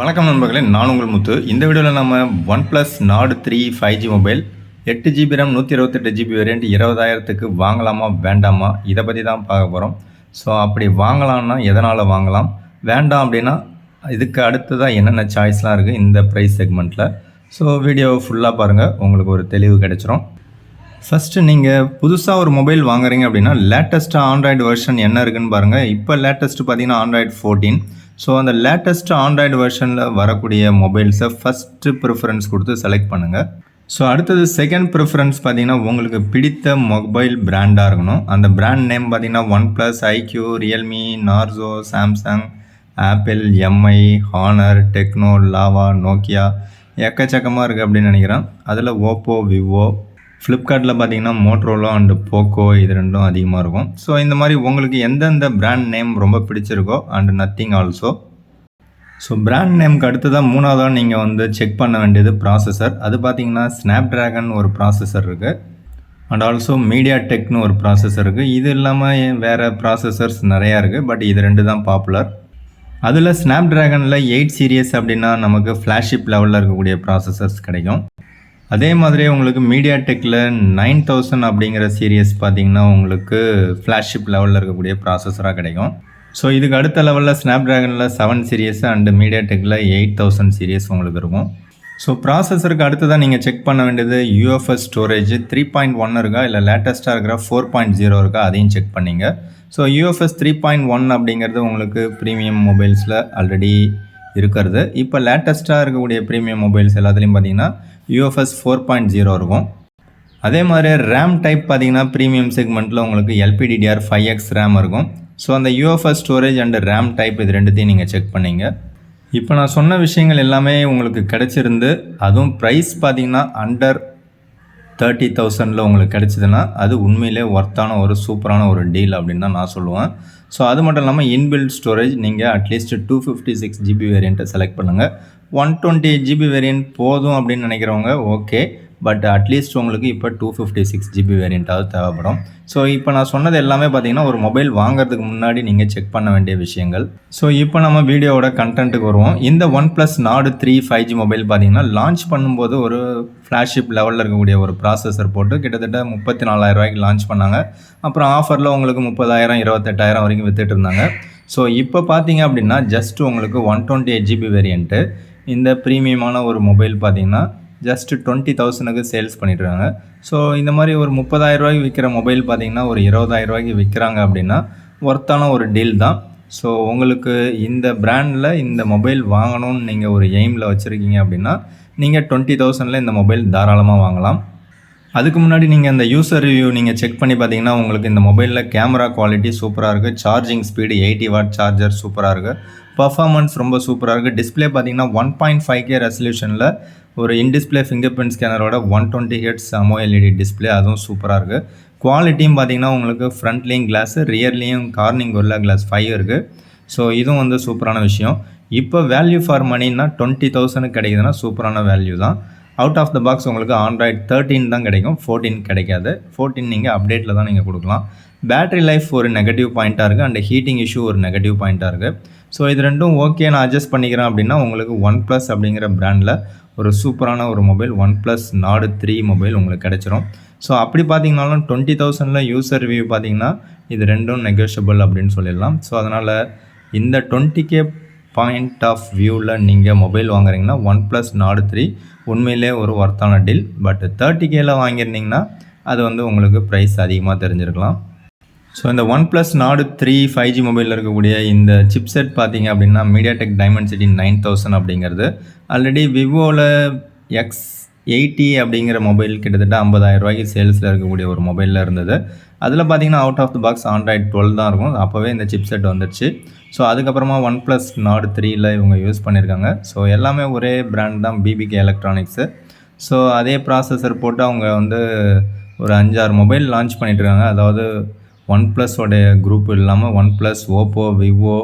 வணக்கம் நண்பர்களே நான் உங்கள் முத்து. இந்த வீடியோவில் நம்ம OnePlus Nord three five G mobile எட்டு ஜிபி ரேம் நூற்றி இருபத்தெட்டு ஜிபி வேரியண்ட் இருபதாயிரத்துக்கு வாங்கலாமா வேண்டாமா இதை பற்றி தான் பார்க்க போகிறோம் ஸோ அப்படி வாங்கலாம்னா எதனால் வாங்கலாம்? வேண்டாம் அப்படின்னா இதுக்கு அடுத்ததாக என்னென்ன சாய்ஸ்லாம் இருக்குது இந்த ப்ரைஸ் செக்மெண்ட்டில் ஸோ வீடியோவை ஃபுல்லாக பாருங்கள் உங்களுக்கு ஒரு தெளிவு கிடைச்சிரும். ஃபஸ்ட்டு நீங்கள் புதுசாக ஒரு மொபைல் வாங்குறீங்க அப்படின்னா லேட்டஸ்ட்டாக ஆண்ட்ராய்டு வெர்ஷன் என்ன இருக்குன்னு பாருங்கள் இப்போ லேட்டஸ்ட்டு பார்த்தீங்கன்னா ஆண்ட்ராய்டு ஃபோர்டீன் ஸோ அந்த லேட்டஸ்ட் ஆண்ட்ராய்டு வெர்ஷனில் வரக்கூடிய மொபைல்ஸை ஃபஸ்ட்டு ப்ரிஃபரன்ஸ் கொடுத்து செலக்ட் பண்ணுங்கள் ஸோ அடுத்தது செகண்ட் ப்ரிஃபரன்ஸ் பார்த்தீங்கன்னா உங்களுக்கு பிடித்த மொபைல் பிராண்டாக இருக்கணும். அந்த பிராண்ட் நேம் பார்த்தீங்கன்னா OnePlus iQOO Realme Narzo Samsung Apple MI Honor Tecno Lava Nokia எக்கச்சக்கமாக இருக்குது அப்படின்னு நினைக்கிறேன். அதில் ஓப்போ விவோ ஃப்ளிப்கார்ட்டில் பார்த்தீங்கன்னா மோட்ரோலோ அண்டு போக்கோ இது ரெண்டும் அதிகமாக இருக்கும். ஸோ இந்த மாதிரி உங்களுக்கு எந்தெந்த பிராண்ட் நேம் ரொம்ப பிடிச்சிருக்கோ and nothing also so brand நேம்க்கு அடுத்ததாக மூணாவதாக நீங்கள் வந்து செக் பண்ண வேண்டியது ப்ராசஸர் அது பார்த்தீங்கன்னா ஸ்னாப் ட்ராகன் ஒரு ப்ராசஸர் இருக்குது அண்ட் ஆல்சோ மீடியா டெக்னு ஒரு ப்ராசஸர் இருக்குது இது இல்லாமல் வேறு ப்ராசஸர்ஸ் நிறையா இருக்குது பட் இது ரெண்டு தான் பாப்புலர் அதில் ஸ்னாப் ட்ராகனில் எயிட் சீரியஸ் அப்படின்னா நமக்கு ஃப்ளாஷிப் லெவலில் இருக்கக்கூடிய ப்ராசஸர்ஸ் கிடைக்கும். அதே மாதிரி உங்களுக்கு மீடியா டெக்கில் நைன் தௌசண்ட் அப்படிங்கிற சீரியஸ் பார்த்தீங்கன்னா உங்களுக்கு ஃப்ளாஷிப் லெவலில் இருக்கக்கூடிய ப்ராசஸராக கிடைக்கும். ஸோ இதுக்கு அடுத்த லெவலில் ஸ்னாப் ட்ராகனில் செவன் சீரியஸ் அண்டு மீடியா டெக்கில் எயிட் தௌசண்ட் சீரியஸ் உங்களுக்கு இருக்கும். ஸோ ப்ராசஸருக்கு அடுத்ததான் நீங்கள் செக் பண்ண வேண்டியது UFS storage three point one இருக்கா? இல்லை லேட்டஸ்ட்டாக இருக்கிற ஃபோர் பாயிண்ட் ஜீரோ இருக்கா? அதையும் செக் பண்ணிங்க. So UFS three point one அப்படிங்கிறது உங்களுக்கு ப்ரீமியம் மொபைல்ஸில் ஆல்ரெடி இருக்கிறது. இப்போ லேட்டஸ்ட்டாக இருக்கக்கூடிய ப்ரீமியம் மொபைல்ஸ் எல்லாத்துலேயும் பார்த்தீங்கன்னா யூஎஃப்எஸ் ஃபோர் பாயிண்ட் ஜீரோ இருக்கும். அதே மாதிரி ரேம் டைப் பார்த்தீங்கன்னா ப்ரீமியம் செக்மெண்ட்டில் உங்களுக்கு எல்பிடிடிஆர் ஃபைவ் எக்ஸ் ரேம் இருக்கும். ஸோ அந்த UFS storage and RAM type இது ரெண்டுத்தையும் நீங்கள் செக் பண்ணீங்க. இப்போ நான் சொன்ன விஷயங்கள் எல்லாமே உங்களுக்கு கிடச்சிருந்து அதுவும் ப்ரைஸ் பார்த்தீங்கன்னா அண்டர் தேர்ட்டி தௌசண்டில் உங்களுக்கு கிடச்சிதுன்னா அது உண்மையிலே ஒர்த்தான ஒரு சூப்பரான ஒரு டீல் அப்படின்னு தான் நான் சொல்லுவேன். ஸோ அது மட்டும் இல்லாமல் இன்பில்ட் ஸ்டோரேஜ் நீங்கள் at least two fifty six GB வேரியண்ட்டை select பண்ணுங்கள் ஒன் டுவெண்ட்டி ஜிபி வேரியன்ட் போதும் அப்படின்னு நினைக்கிறவங்க ஓகே பட் அட்லீஸ்ட் உங்களுக்கு இப்போ டூ ஃபிஃப்டி சிக்ஸ் ஜிபி வேரியண்ட்டாவது தேவைப்படும். ஸோ இப்போ நான் சொன்னது எல்லாமே பார்த்தீங்கன்னா ஒரு மொபைல் வாங்குறதுக்கு முன்னாடி நீங்கள் செக் பண்ண வேண்டிய விஷயங்கள். ஸோ இப்போ நம்ம வீடியோவோட கண்டென்ட்டுக்கு வருவோம். இந்த OnePlus Nord three five G mobile பார்த்தீங்கன்னா லான்ச் பண்ணும்போது ஒரு ஃப்ளாஷிப் லெவலில் இருக்கக்கூடிய ஒரு ப்ராசஸர் போட்டு கிட்டத்தட்ட முப்பத்தி நாலாயிரம் ரூபாய்க்கு லான்ச் பண்ணாங்க. அப்புறம் ஆஃபரில் உங்களுக்கு முப்பதாயிரம் இருபத்தெட்டாயிரம் வரைக்கும் வித்துட்டு இருந்தாங்க. ஸோ இப்போ பார்த்தீங்க அப்படின்னா ஜஸ்ட் உங்களுக்கு one twenty eight GB variant இந்த ப்ரீமியமான ஒரு மொபைல் பார்த்தீங்கன்னா ஜஸ்ட் டுவெண்ட்டி தௌசண்ட்க்கு சேல்ஸ் பண்ணிட்டுருக்காங்க. ஸோ இந்த மாதிரி ஒரு முப்பதாயிரரூவாய்க்கு விற்கிற மொபைல் பார்த்தீங்கன்னா ஒரு இருபதாயிரம் ரூபாய்க்கு விற்கிறாங்க அப்படின்னா ஒர்த்தான ஒரு டீல் தான். ஸோ உங்களுக்கு இந்த பிராண்டில் இந்த மொபைல் வாங்கணும்னு நீங்கள் ஒரு எய்மில் வச்சுருக்கீங்க அப்படின்னா நீங்கள் டுவெண்ட்டி தௌசண்டில் இந்த மொபைல் தாராளமாக வாங்கலாம். அதுக்கு முன்னாடி நீங்கள் அந்த யூசர் ரிவ்யூ நீங்கள் செக் பண்ணி பார்த்தீங்கன்னா உங்களுக்கு இந்த மொபைலில் கேமரா குவாலிட்டி சூப்பராக இருக்குது charging speed eighty watt charger சூப்பராக இருக்குது பர்ஃபார்மன்ஸ் ரொம்ப சூப்பராக இருக்குது டிஸ்பிளே பார்த்தீங்கன்னா ஒன் பாயிண்ட் ஃபைவ் கே ரெசல்யூஷனில் ஒரு in display fingerprint ஸ்கேனரோட one twenty hertz AMOLED display அதுவும் சூப்பராக இருக்குது குவாலிட்டியும் பார்த்தீங்கன்னா உங்களுக்கு ஃப்ரண்ட்லேயும் கிளாஸு ரியர்லேயும் கார்னிங் கொரில்லா கிளாஸ் ஃபைவ் இருக்குது ஸோ இதுவும் வந்து சூப்பரான விஷயம். இப்போ வேல்யூ ஃபார் மணின்னா டுவெண்ட்டி தௌசண்ட் கிடைக்குதுன்னா சூப்பரான வேல்யூ தான். Out of the box Android thirteen thirteen தான் கிடைக்கும். ஃபோர்டீன் கிடைக்காது. ஃபோர்டீன் நீங்கள் அப்டேட்டில் தான் நீங்கள் கொடுக்கலாம். பேட்டரி லைஃப் ஒரு நெகட்டிவ் பாயிண்ட்டாக இருக்குது அண்ட் ஹீட்டிங் இஷ்யூ ஒரு நெகட்டிவ் பாயிண்ட்டாக இருக்குது ஸோ இது ரெண்டும் ஓகே நான் அட்ஜஸ்ட் பண்ணிக்கிறேன் அப்படின்னா உங்களுக்கு ஒன் ப்ளஸ் அப்படிங்கிற ப்ராண்டில் ஒரு சூப்பரான ஒரு mobile OnePlus Nord three mobile உங்களுக்கு கிடச்சிரும். ஸோ அப்படி பார்த்தீங்கனாலும் டுவெண்ட்டி தௌசண்டில் யூசர் ரிவ்யூ பார்த்தீங்கன்னா இது ரெண்டும் நெகோஷியபிள் அப்படின்னு சொல்லிடலாம். ஸோ அதனால் இந்த டுவெண்ட்டி கே பாயிண்ட் ஆஃப் வியூவில் நீங்கள் மொபைல் வாங்குறீங்கன்னா ஒன் ப்ளஸ் நாடு த்ரீ உண்மையிலே ஒரு ஒர்த்தான டீல் பட் தேர்ட்டி கேல வாங்கியிருந்தீங்கன்னா அது வந்து உங்களுக்கு ப்ரைஸ் அதிகமாக தெரிஞ்சிருக்கலாம். ஸோ இந்த OnePlus Nord three five G மொபைலில் இருக்கக்கூடிய இந்த சிப் செட் பார்த்தீங்க அப்படின்னா MediaTek Dimensity nine thousand அப்படிங்கிறது. ஆல்ரெடி விவோவில் எக்ஸ் எயிட்டி அப்படிங்கிற மொபைல் கிட்டத்தட்ட ஐம்பதாயிரம் ரூபாய்க்கு சேல்ஸில் இருக்கக்கூடிய ஒரு மொபைலில் இருந்தது. அதில் பார்த்தீங்கன்னா out of the box Android twelve தான் இருக்கும். அப்போவே இந்த சிப் செட் வந்துடுச்சு ஸோ அதுக்கப்புறமா ஒன் ப்ளஸ் நாடு த்ரீயில் இவங்க யூஸ் பண்ணியிருக்காங்க ஸோ எல்லாமே ஒரே பிராண்ட் தான் பிபிகே எலக்ட்ரானிக்ஸு ஸோ அதே ப்ராசஸர் போட்டு அவங்க வந்து ஒரு அஞ்சாறு மொபைல் லான்ச் பண்ணிட்டுருக்காங்க அதாவது ஒன் ப்ளஸோடைய குரூப் இல்லாமல் one plus Oppo Vivo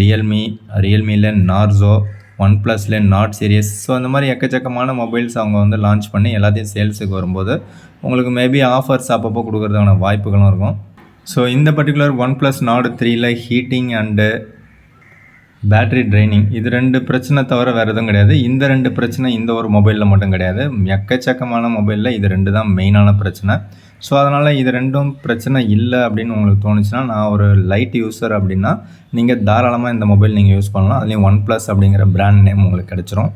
Realme ரியல்மியில் நார்சோ ஒன் ப்ளஸில் நாட் சீரியஸ். ஸோ அந்த மாதிரி எக்கச்சக்கமான மொபைல்ஸ் அவங்க வந்து லான்ச் பண்ணி எல்லாத்தையும் சேல்ஸுக்கு வரும்போது உங்களுக்கு மேபி ஆஃபர்ஸ் அப்பப்போ கொடுக்குறதுக்கான வாய்ப்புகளும் இருக்கும். ஸோ இந்த பர்டிகுலர் ஒன் ப்ளஸ் நாடு த்ரீயில் ஹீட்டிங் அண்டு பேட்டரி ட்ரைனிங் இது ரெண்டு பிரச்சனை தவிர வேறு எதுவும் கிடையாது. இந்த ரெண்டு பிரச்சனை இந்த ஒரு மொபைலில் மட்டும் கிடையாது. எக்கச்சக்கமான மொபைலில் இது ரெண்டு தான் மெயினான பிரச்சனை. ஸோ அதனால் இது ரெண்டும் பிரச்சனை இல்லை அப்படின்னு உங்களுக்கு தோணுச்சுன்னா நான் ஒரு லைட் யூஸர் அப்படின்னா நீங்கள் தாராளமாக இந்த மொபைல் நீங்கள் யூஸ் பண்ணலாம். அதுலேயும் ஒன் ப்ளஸ் அப்படிங்கிற பிராண்ட் நேம் உங்களுக்கு கிடச்சிரும்.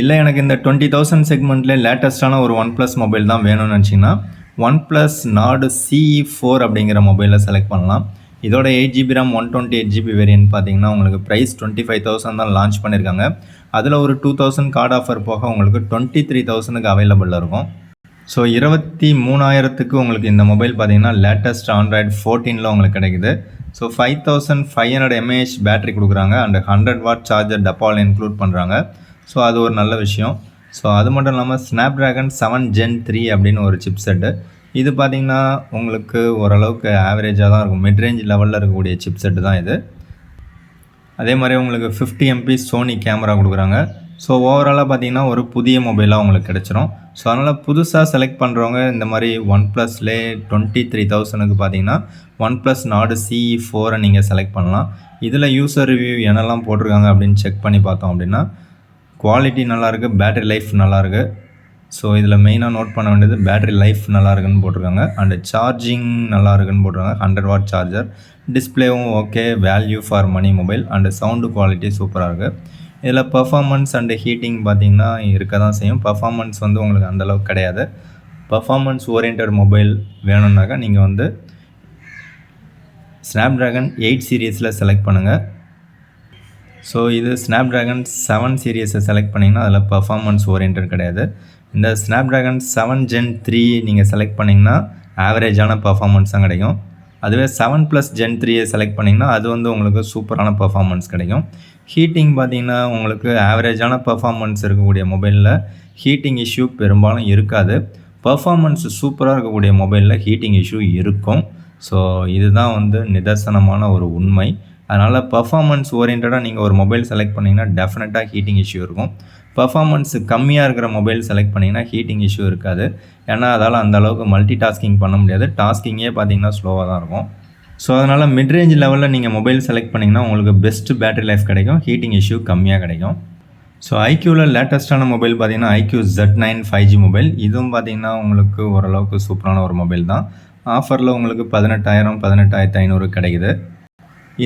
இல்லை எனக்கு இந்த டுவெண்ட்டி தௌசண்ட் செக்மெண்ட்லேயே லேட்டஸ்ட்டான ஒரு ஒன் ப்ளஸ் மொபைல் தான் வேணும்னு நினச்சிங்கன்னா one plus Nord CE four அப்படிங்கிற மொபைலை செலக்ட் பண்ணலாம். இதோட eight GB RAM one twenty eight GB variant பார்த்தீங்கன்னா உங்களுக்கு ப்ரைஸ் டுவெண்ட்டி ஃபைவ் தௌசண்ட் தான் லான்ச் பண்ணியிருக்காங்க அதில் ஒரு டூ தௌசண்ட் கார்டு ஆஃபர் போக உங்களுக்கு டுவெண்ட்டி த்ரீ தௌசண்ட்க்கு அவைலபிளாக இருக்கும். ஸோ இருபத்தி மூணாயிரத்துக்கு உங்களுக்கு இந்த மொபைல் பார்த்தீங்கன்னா லேட்டஸ்ட் ஆண்ட்ராய்டு ஃபோர்டீனில் உங்களுக்கு கிடைக்குது. So five thousand five hundred mAh battery கொடுக்குறாங்க. அண்ட் ஹண்ட்ரட் வாட் சார்ஜர் டப்பால் இன்க்ளூட் பண்ணுறாங்க ஸோ அது ஒரு நல்ல விஷயம். ஸோ அது மட்டும் இல்லாமல் Snapdragon seven gen three அப்படின்னு ஒரு சிப் செட்டு இது பார்த்திங்கன்னா உங்களுக்கு ஓரளவுக்கு ஆவரேஜாக தான் இருக்கும். மிட்ரேஞ்ச் லெவலில் இருக்கக்கூடிய சிப் செட்டு தான் இது. அதே மாதிரி உங்களுக்கு ஃபிஃப்டி எம்பி சோனி கேமரா கொடுக்குறாங்க. ஸோ ஓவராலாக பார்த்தீங்கன்னா ஒரு புதிய மொபைலாக உங்களுக்கு கிடச்சிரும். ஸோ அதனால் புதுசாக செலக்ட் பண்ணுறவங்க இந்த மாதிரி ஒன் ப்ளஸ்லே டுவெண்ட்டி த்ரீ தௌசணுக்கு பார்த்தீங்கன்னா ஒன் ப்ளஸ் நாடு சிஇ ஃபோரை நீங்கள் செலக்ட் பண்ணலாம். இதில் யூசர் ரிவ்யூ என்னெல்லாம் போட்டிருக்காங்க அப்படின்னு செக் பண்ணி பார்த்தோம் அப்படின்னா குவாலிட்டி நல்லாயிருக்கு பேட்டரி லைஃப் நல்லாயிருக்கு ஸோ இதில் மெயினாக நோட் பண்ண வேண்டியது பேட்டரி லைஃப் நல்லா இருக்குன்னு போட்டிருக்காங்க. அண்டு சார்ஜிங் நல்லா இருக்குன்னு போட்டிருக்காங்க hundred watt charger டிஸ்பிளேவும் okay value for money mobile and sound quality சூப்பராக இருக்குது இதில் பர்ஃபாமன்ஸ் அண்டு ஹீட்டிங் பார்த்திங்கன்னா இருக்க தான் செய்யும். பர்ஃபாமன்ஸ் வந்து உங்களுக்கு அந்தளவுக்கு கிடையாது. பர்ஃபாமன்ஸ் ஓரியன்ட் மொபைல் வேணும்னாக்கா நீங்கள் வந்து ஸ்னாப் ட்ராகன் எயிட் சீரீஸில் செலக்ட் பண்ணுங்கள் ஸோ இது ஸ்னாப் ட்ராகன் செவன் சீரியஸை செலக்ட் பண்ணிங்கன்னா அதில் பர்ஃபார்மன்ஸ் ஓரியன்ட் கிடையாது. இந்த Snapdragon seven gen three நீங்கள் செலக்ட் பண்ணிங்கன்னா ஆவரேஜான பர்ஃபாமன்ஸ் தான் கிடைக்கும். அதுவே செவன் ப்ளஸ் ஜென் த்ரீயை செலக்ட் பண்ணிங்கன்னா அது வந்து உங்களுக்கு சூப்பரான பர்ஃபாமன்ஸ் கிடைக்கும். ஹீட்டிங் பார்த்தீங்கன்னா உங்களுக்கு ஆவரேஜான பர்ஃபார்மன்ஸ் இருக்கக்கூடிய மொபைலில் ஹீட்டிங் இஷ்யூ பெரும்பாலும் இருக்காது. பர்ஃபார்மன்ஸ் சூப்பராக இருக்கக்கூடிய மொபைலில் ஹீட்டிங் இஷ்யூ இருக்கும். ஸோ இதுதான் வந்து நிதர்சனமான ஒரு உண்மை. அதனால் பர்ஃபார்மன்ஸ் ஓரியன்டாக நீங்கள் ஒரு மொபைல் செலக்ட் பண்ணிங்கன்னா டெஃபினட்டாக ஹீட்டிங் இஷ்யூ இருக்கும். பர்ஃபார்மன்ஸ் கம்மியாக இருக்கிற மொபைல் செலக்ட் பண்ணிங்கன்னா ஹீட்டிங் இஷ்யூ இருக்காது. ஏன்னா அதால் அந்தளவுக்கு மல்டி டாஸ்கிங் பண்ண முடியாது. டாஸ்கிங்கே பார்த்தீங்கன்னா ஸ்லோவாக தான் இருக்கும். ஸோ அதனால் மிட்ரேஞ்ச் லெவலில் நீங்கள் மொபைல் செலக்ட் பண்ணிங்கன்னா உங்களுக்கு பெஸ்ட் பேட்டரி லைஃப் கிடைக்கும். ஹீட்டிங் இஷ்யூ கம்மியாக கிடைக்கும். ஸோ ஐக்யூவில் லேட்டஸ்ட்டான மொபைல் பார்த்தீங்கன்னா iQOO Z nine five G mobile இதுவும் பார்த்தீங்கன்னா உங்களுக்கு ஓரளவுக்கு சூப்பரான ஒரு மொபைல் தான். ஆஃபரில் உங்களுக்கு பதினெட்டாயிரம் பதினெட்டாயிரத்து ஐநூறு கிடைக்குது.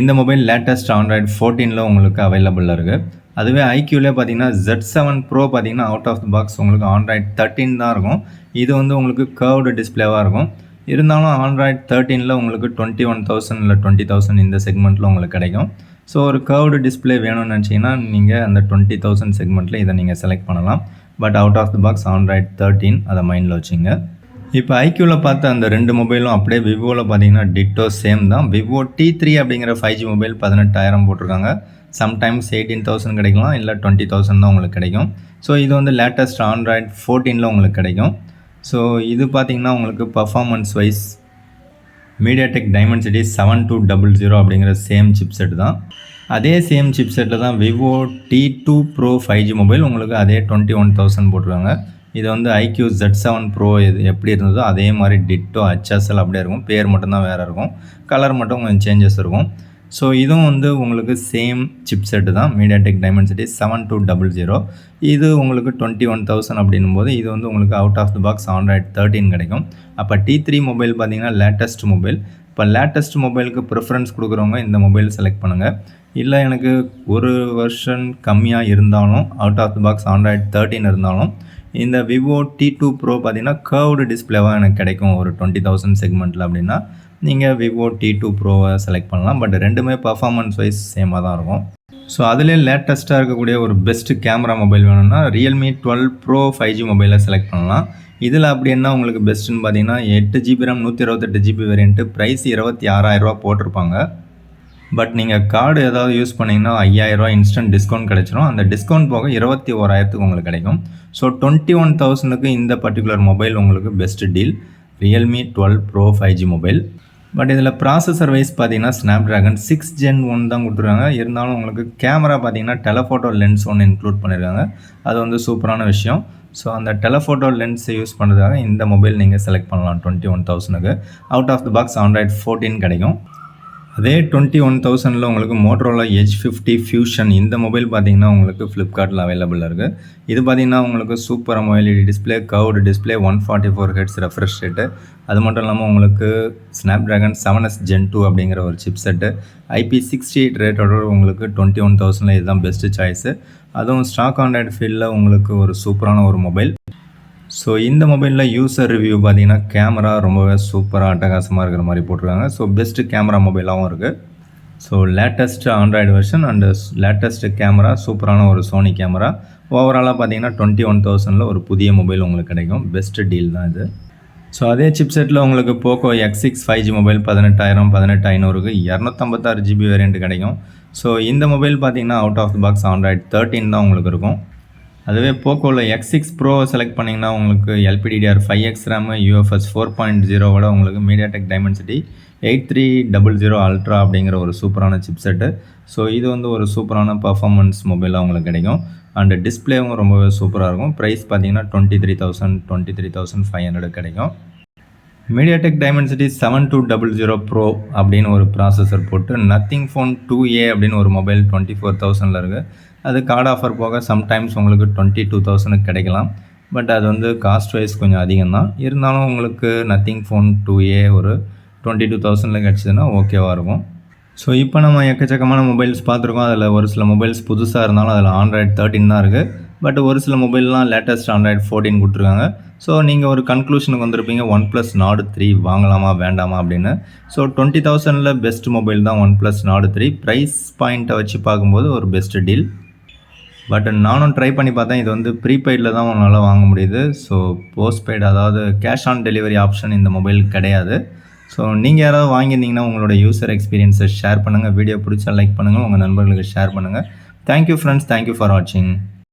இந்த மொபைல் லேட்டஸ்ட் ஆண்ட்ராய்டு ஃபோர்டீனில் உங்களுக்கு அவைலபிளாக இருக்குது அதுவே ஐக்யூவில் பார்த்தீங்கன்னா ஜெட் செவன் ப்ரோ பார்த்தீங்கன்னா அவுட் ஆஃப் த பாக்ஸ் உங்களுக்கு ஆண்ட்ராய்ட் தேர்ட்டின் தான் இருக்கும். இது வந்து உங்களுக்கு கர்வ்டு டிஸ்பிளேவாக இருக்கும். இருந்தாலும் ஆண்ட்ராய்ட் தேர்ட்டீனில் உங்களுக்கு டுவெண்ட்டி ஒன் தௌசண்ட் இல்லை டுவெண்ட்டி தௌசண்ட் இந்த செக்மெண்ட்டில் உங்களுக்கு கிடைக்கும். ஸோ ஒரு கர்வ்டு டிஸ்பிளே வேணும்னு நினச்சிங்கன்னா நீங்கள் அந்த டுவெண்ட்டி தௌசண்ட் செக்மெண்ட்டில் இதை நீங்கள் செலக்ட் பண்ணலாம். But out of the box Android thirteen அதை மைண்டில் வச்சுங்க. இப்போ ஐக்யூவில் பார்த்த அந்த ரெண்டு மொபைலும் அப்படியே விவோவில் பார்த்தீங்கன்னா டிட்டோ சேம் தான். விவோ டி த்ரீ அப்படிங்கிற ஃபைவ் ஜி மொபைல் பதினெட்டாயிரம் போட்டிருக்காங்க. சம்டைம்ஸ் எயிட்டீன் தௌசண்ட் கிடைக்கலாம் இல்லை டுவெண்ட்டி தௌசண்ட் தான் உங்களுக்கு கிடைக்கும். ஸோ இது வந்து லேட்டஸ்ட் ஆண்ட்ராய்ட் ஃபோர்டீனில் உங்களுக்கு கிடைக்கும். ஸோ இது பார்த்திங்கன்னா உங்களுக்கு performance wise MediaTek Dimensity seven two double zero அப்படிங்கிற சேம் சிப் செட் தான். அதே சேம் சிப் செட்டில் தான் Vivo T two pro five G mobile உங்களுக்கு அதே டுவெண்ட்டி ஒன் தௌசண்ட் போட்டிருக்காங்க. இது வந்து ஐக்யூ ஜெட் செவன் ப்ரோ இது எப்படி இருந்ததோ அதே மாதிரி டிட்டோ ஹச்எஸ்எல் அப்படியே இருக்கும். பேர் மட்டும்தான் வேறு இருக்கும். கலர் மட்டும் கொஞ்சம் சேஞ்சஸ் இருக்கும். ஸோ இதுவும் வந்து உங்களுக்கு சேம் சிப் செட்டு தான் MediaTek Dimensity seven two double zero இது உங்களுக்கு டுவெண்ட்டி ஒன் தௌசண்ட் அப்படின்னும் போது இது வந்து உங்களுக்கு out of the box Android thirteen கிடைக்கும். அப்போ டி த்ரீ மொபைல் பார்த்தீங்கன்னா லேட்டஸ்ட் மொபைல் இப்போ லேட்டஸ்ட் மொபைலுக்கு ப்ரிஃபரன்ஸ் கொடுக்குறவங்க இந்த மொபைல் செலக்ட் பண்ணுங்கள் இல்லை எனக்கு ஒரு வருஷன் கம்மியாக இருந்தாலும் out of the box Android thirteen இருந்தாலும் இந்த விவோ டி டூ ப்ரோ பார்த்தீங்கன்னா கேர்வ்டு டிஸ்பிளேவாக எனக்கு கிடைக்கும். ஒரு டுவெண்ட்டி தௌசண்ட் செக்மெண்ட்டில் அப்படின்னா நீங்கள் விவோ டி டூ ப்ரோவை செலக்ட் பண்ணலாம். பட் ரெண்டுமே பர்ஃபார்மன்ஸ் வைஸ் சேமாக தான் இருக்கும். ஸோ அதிலே லேட்டஸ்ட்டாக இருக்கக்கூடிய ஒரு பெஸ்ட்டு கேமரா மொபைல் வேணும்னா Realme twelve pro five G மொபைலை செலக்ட் பண்ணலாம். இதில் அப்படி என்ன உங்களுக்கு பெஸ்ட்டுன்னு பார்த்தீங்கன்னா எட்டு ஜிபி ரேம் நூற்றி இருபத்தெட்டு ஜிபி வேரியன்ட்டு ப்ரைஸ் இருபத்தி ஆறாயிரரூவா போட்டிருப்பாங்க. பட் நீங்கள் கார்டு ஏதாவது யூஸ் பண்ணிங்கன்னா ஐயாயிரரூவா இன்ஸ்டன்ட் டிஸ்கவுண்ட் கிடச்சிரும். அந்த டிஸ்கவுண்ட் போக இருபத்தி ஓராயிரத்துக்கு உங்களுக்கு கிடைக்கும். ஸோ டுவெண்ட்டி ஒன் தௌசண்ட்க்கு இந்த பர்டிகுலர் மொபைல் உங்களுக்கு best deal Realme twelve pro five G mobile but இதில் ப்ராசஸர் வைஸ் பார்த்தீங்கன்னா Snapdragon six gen one தான் கொடுத்துருக்காங்க. இருந்தாலும் உங்களுக்கு கேமரா பார்த்தீங்கன்னா டெலஃபோட்டோ லென்ஸ் ஒன்று இன்க்ளூட் பண்ணியிருக்காங்க அது வந்து சூப்பரான விஷயம். ஸோ அந்த டெலஃபோட்டோ லென்ஸை யூஸ் பண்ணுறதுக்காக இந்த மொபைல் நீங்கள் செலக்ட் பண்ணலாம். டுவெண்ட்டி ஒன் தௌசண்ட்க்கு out of the box Android fourteen கிடைக்கும். அதே டுவெண்ட்டி ஒன் தௌசண்டில் உங்களுக்கு மோட்ரோலா ஹெச் ஃபிஃப்டி ஃபியூஷன் இந்த மொபைல் பார்த்தீங்கன்னா உங்களுக்கு ஃப்ளிப்கார்ட்டில் அவைலபிளாக இருக்குது இது பார்த்தீங்கன்னா உங்களுக்கு super mobile display curved display one forty four hertz refresh rate அது மட்டும் இல்லாமல் உங்களுக்கு Snapdragon seven S gen two அப்படிங்கிற ஒரு chipset IP sixty eight ரேட்டோட உங்களுக்கு டுவெண்ட்டி ஒன் தௌசண்டில் இதுதான் பெஸ்ட்டு சாய்ஸு அதுவும் ஸ்டாக் ஆண்ட்ராய்டு ஃபீல்டில் உங்களுக்கு ஒரு சூப்பரான ஒரு மொபைல் ஸோ இந்த மொபைலில் யூசர் ரிவ்யூ பார்த்தீங்கன்னா கேமரா ரொம்பவே சூப்பராக அட்டகாசமாக இருக்கிற மாதிரி போட்டிருக்காங்க. ஸோ பெஸ்ட்டு கேமரா மொபைலாகவும் இருக்குது so latest Android version and latest camera சூப்பரான ஒரு சோனி கேமரா ஓவராலாக பார்த்தீங்கன்னா டுவெண்ட்டி ஒன் தௌசண்டில் ஒரு புதிய மொபைல் உங்களுக்கு கிடைக்கும். பெஸ்ட்டு டீல் தான் இது. ஸோ அதே சிப்செட்டில் உங்களுக்கு Poco X six five G mobile பதினெட்டாயிரம் பதினெட்டு ஐநூறுக்கு இரநூத்தம்பத்தாறு ஜிபி வேரியண்ட் கிடைக்கும். ஸோ இந்த மொபைல் பார்த்தீங்கன்னா out of the box Android thirteen தான் உங்களுக்கு இருக்கும். அதுவே போக்கோவில் எக்ஸ் சிக்ஸ் ப்ரோ செலக்ட் பண்ணிங்கன்னா உங்களுக்கு LPDDR five X RAM UFS four point ஜீரோவோட உங்களுக்கு MediaTek Dimensity eight three double zero ultra அப்படிங்கிற ஒரு சூப்பரான சிப்செட்டு ஸோ இது வந்து ஒரு சூப்பரான பர்ஃபார்மன்ஸ் மொபைலாக உங்களுக்கு கிடைக்கும். அண்டு டிஸ்பிளேவும் ரொம்பவே சூப்பராக இருக்கும். ப்ரைஸ் பார்த்தீங்கன்னா twenty three thousand twenty three thousand five hundred கிடைக்கும். MediaTek Dimensity seven two double zero pro அப்படின்னு ஒரு ப்ராசஸர் போட்டு நத்திங் ஃபோன் டூ ஏ அப்படின்னு ஒரு மொபைல் டுவெண்ட்டி ஃபோர் தௌசண்டில் இருக்குது அது கார்டு ஆஃபர் போக சம்டைம்ஸ் உங்களுக்கு டுவெண்ட்டி டூ தௌசண்ட் கிடைக்கலாம். பட் அது வந்து காஸ்ட் வைஸ் கொஞ்சம் அதிகம் தான் இருந்தாலும் உங்களுக்கு நத்திங் ஃபோன் டூ ஏ ஒரு டுவெண்ட்டி டூ தௌசண்டில் கிடச்சிதுன்னா ஓகேவாக இருக்கும். ஸோ இப்போ நம்ம எக்கச்சக்கமான மொபைல்ஸ் பார்த்துருக்கோம். அதில் ஒரு சில மொபைல்ஸ் புதுசாக இருந்தாலும் அதில் ஆண்ட்ராய்டு தேர்ட்டின் தான் இருக்குது பட் ஒரு சில மொபைல்லாம் லேட்டஸ்ட் ஆண்ட்ராய்டு ஃபோர்டீன் கொடுத்துருக்காங்க. ஸோ நீங்கள் ஒரு கன்க்ளூஷனுக்கு வந்திருப்பீங்க. ஒன் ப்ளஸ் நாடு த்ரீ வாங்கலாமா வேண்டாமா அப்படின்னு. ஸோ டுவெண்ட்டி தௌசண்டில் பெஸ்ட் மொபைல் தான் one plus Nord three price பாயிண்ட்டை வச்சு பார்க்கும்போது ஒரு பெஸ்ட் டீல் பட் நானும் ட்ரை பண்ணி பார்த்தேன். இது வந்து ப்ரீபெய்டில் தான் உங்களால் வாங்க முடியுது. ஸோ போஸ்ட்பெய்டு அதாவது கேஷ் ஆன் டெலிவரி ஆப்ஷன் இந்த மொபைல் கிடையாது. ஸோ நீங்கள் யாராவது வாங்கியிருந்தீங்கன்னா உங்களோட யூசர் எக்ஸ்பீரியன்ஸை ஷேர் பண்ணுங்கள் வீடியோ பிடிச்சா லைக் பண்ணுங்கள் உங்கள் நண்பர்களுக்கு ஷேர் பண்ணுங்கள் தேங்க்யூ ஃப்ரெண்ட்ஸ் தேங்க்யூ ஃபார் வாட்சிங்